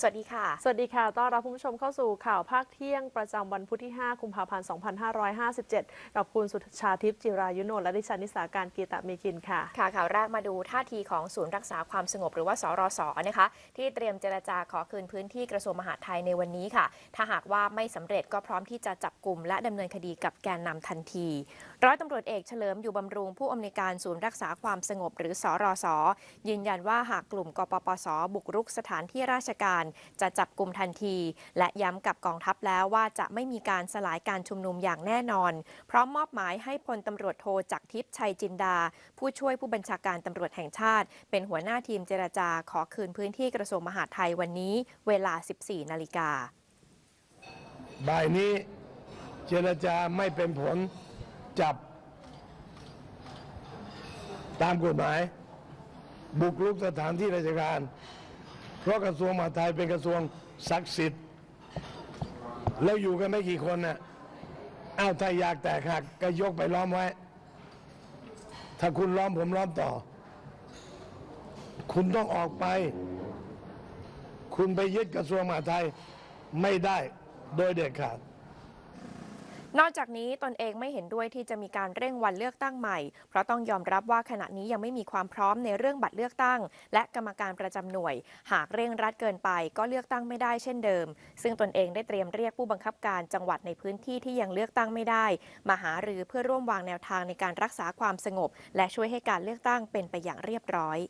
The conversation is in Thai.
สวัสดีค่ะ สวัสดีค่ะ ต้อนรับคุณผู้ชมเข้าสู่ข่าวภาคเที่ยงประจำวันพุธที่ 5 กุมภาพันธ์ 2557 กับคุณสุชาทิพย์จิรายุโนและดิฉันนิสาการกีตะเมกินค่ะ ค่ะ ข่าวแรกมาดูท่าทีของศูนย์รักษาความสงบหรือว่าสรสนะคะ ที่เตรียมเจรจาขอคืนพื้นที่กระทรวงมหาดไทยในวันนี้ค่ะ ถ้าหากว่าไม่สำเร็จก็พร้อมที่จะจับกลุ่มและดำเนินคดีกับแกนนำทันที ร้อยตำรวจเอกเฉลิมอยู่บำรุงผู้อำนวยการศูนย์รักษาความสงบหรือสรสยืนยันว่าหากกลุ่มกปปสบุกรุกสถานที่ราชการจะจับกลุ่มทันที และย้ำกับกองทัพแล้วว่าจะไม่มีการสลายการชุมนุมอย่างแน่นอน พร้อมมอบหมายให้พลตำรวจโทจักทิพย์ชัยจินดา ผู้ช่วยผู้บัญชาการตำรวจแห่งชาติ เป็นหัวหน้าทีมเจรจาขอคืนพื้นที่กระทรวงมหาดไทยวันนี้ เวลา 14 นาฬิกาบ่ายนี้เจรจาไม่เป็นผลจับ ตามกฎหมาย บุกรุกสถานที่ราชการ เพราะกระทรวงมหาดไทยเป็นกระทรวงศักดิ์สิทธิ์แล้วอยู่กันไม่กี่คนน่ะอ้าวถ้าอยากแตกหักก็ยกไปล้อมไว้ ถ้าคุณล้อมผมล้อมต่อ คุณต้องออกไป คุณไปยึดกระทรวงมหาดไทยไม่ได้โดยเด็ดขาด นอกจากนี้ตนเองไม่เห็นด้วยที่จะมีการเร่งวันเลือกตั้งใหม่ เพราะต้องยอมรับว่าขณะนี้ยังไม่มีความพร้อมในเรื่องบัตรเลือกตั้ง และกรรมการประจำหน่วย หากเร่งรัดเกินไปก็เลือกตั้งไม่ได้เช่นเดิม ซึ่งตนเองได้เตรียมเรียกผู้บังคับการจังหวัดในพื้นที่ที่ยังเลือกตั้งไม่ได้ มาหารือเพื่อร่วมวางแนวทางในการรักษาความสงบ และช่วยให้การเลือกตั้งเป็นไปอย่างเรียบร้อย